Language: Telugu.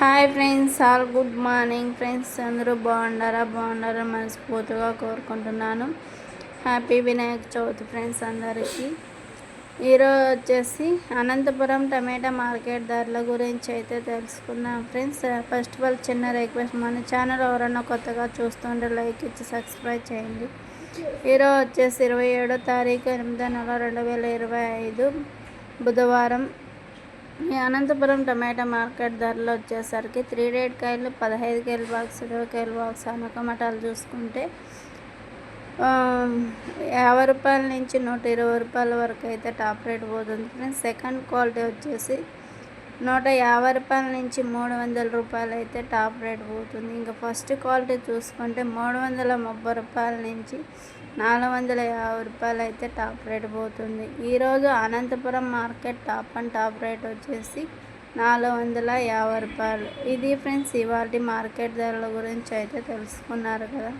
Hi friends all good morning friends. అందరూ బాగుండారా బాగుండారా మనస్ఫూర్తిగా కోరుకుంటున్నాను. హ్యాపీ వినాయక చవితి ఫ్రెండ్స్ అందరికీ. ఈరోజు వచ్చేసి అనంతపురం టమాటా మార్కెట్ ధరల గురించి అయితే తెలుసుకున్నాం ఫ్రెండ్స్. ఫస్ట్ ఆఫ్ ఆల్ చిన్న రిక్వెస్ట్ మన ఛానల్ ఎవరైనా కొత్తగా చూస్తుంటే లైక్ ఇచ్చి సబ్స్క్రైబ్ చేయండి. ఈరోజు వచ్చేసి ఇరవై ఏడో తారీఖు ఎనిమిదో నెల రెండు వేల ఇరవై ఐదు బుధవారం. అనంతపురం టమాటా మార్కెట్ ధరలు వచ్చేసరికి త్రీ రేట్ కాయలు పదహైదు కేల బాక్స్ ఇరవై కేల బాక్స్ అనకమటాలు చూసుకుంటే యాభై రూపాయల నుంచి నూట ఇరవై రూపాయల వరకు అయితే టాప్ రేట్ పోతుంది. సెకండ్ క్వాలిటీ వచ్చేసి నూట యాభై రూపాయల నుంచి మూడు వందల రూపాయలు అయితే టాప్ రేట్ పోతుంది. ఇంకా ఫస్ట్ క్వాలిటీ చూసుకుంటే మూడు వందల ముప్పై రూపాయల నుంచి నాలుగు వందల యాభై రూపాయలు అయితే టాప్ రేట్ పోతుంది. ఈరోజు Anantapuram market top and top rate వచ్చేసి నాలుగు వందల యాభై రూపాయలు. ఇది ఫ్రెండ్స్ ఇవాళ మార్కెట్ ధరల గురించి అయితే తెలుసుకున్నారు కదా.